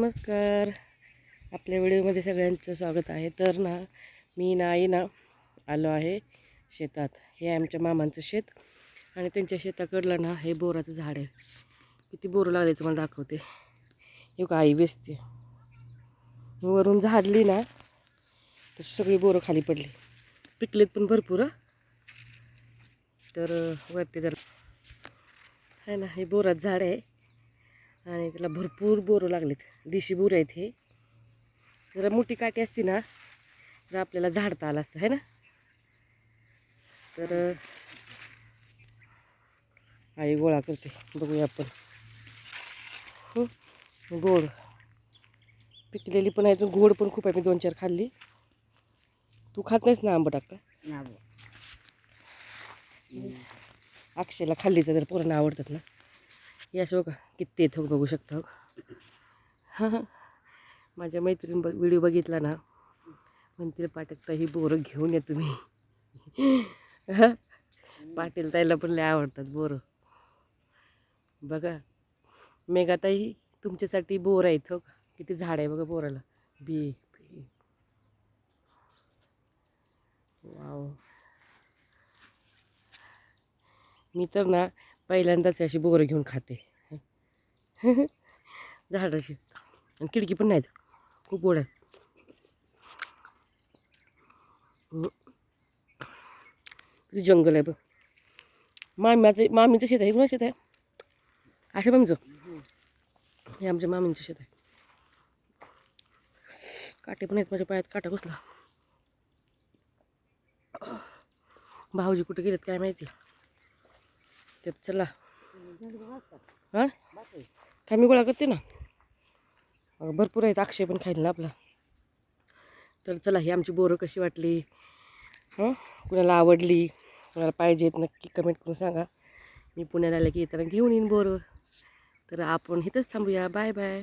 नमस्कार. आपल्या व्हिडिओमध्ये सगळ्यांचं स्वागत आहे. तर ना मी ना आई ना आलो आहे शेतात. हे आमच्या मामांचं शेत आणि त्यांच्या शेताकडलं ना हे बोराचं झाड आहे. किती बोरं लागले तुम्हाला दाखवते. हे का आई बेसते. वरून झाडली ना तर सगळी बोरं खाली पडली. पिकलेत पण भरपूर तर वरती जर आहे ना हे बोराचं झाड आहे. आणि त्याला भरपूर बोरं लागलेत. देशी बोरं आहेत हे. जरा मोठी काठी असती ना तर आपल्याला झाडता आलं असतं है ना? तर आई गोळा करते. बघूया आपण. हं, गोड. पिकलेली पण आहे गोड पण खूप आहे मी दोन चार खाल्ली. तू खात नाहीस ना आंबट अक्का अक्षयला खाल्ली तर पोरांना आवडतात ना. हे असं किती येतो बघू शकता हो माझ्या मैत्रीण बघ व्हिडिओ बघितला ना म्हणतील पाटकता ही बोरं घेऊन या तुम्ही. पाटील ताईला पण लय आवडतात बोरं. बघा मेघाताई तुमच्यासाठी बोर आहे इथं हो. किती झाड आहे बघा बोराला. बी. वाव. मी तर ना पहिल्यांदाच अशी बोरं घेऊन खाते. झाडाची. आणि खिडकी पण नाहीत. खूप गोड आहे जंगल आहे बघ. माम्याचं मामीचं शेत आहे कुणा शेत आहे? अशा मामीचं? हे आमच्या मामींचं शेत आहे. काटे पण आहेत माझ्या पायात. काटा घुसला भाऊजी कुठे गेलेत काय माहिती? त्यात चला. हां? काय मी गोळा करते ना. भरपूर आहेत अक्षय पण खाईल ना आपला. तर चला ही आमची बोरं कशी वाटली? हं? कुणाला आवडली? कुणाला पाहिजेत? नक्की कमेंट करून सांगा. मी पुण्याला आले की येताना घेऊन येईन बोरं. तर आपण इथंच थांबूया. Bye bye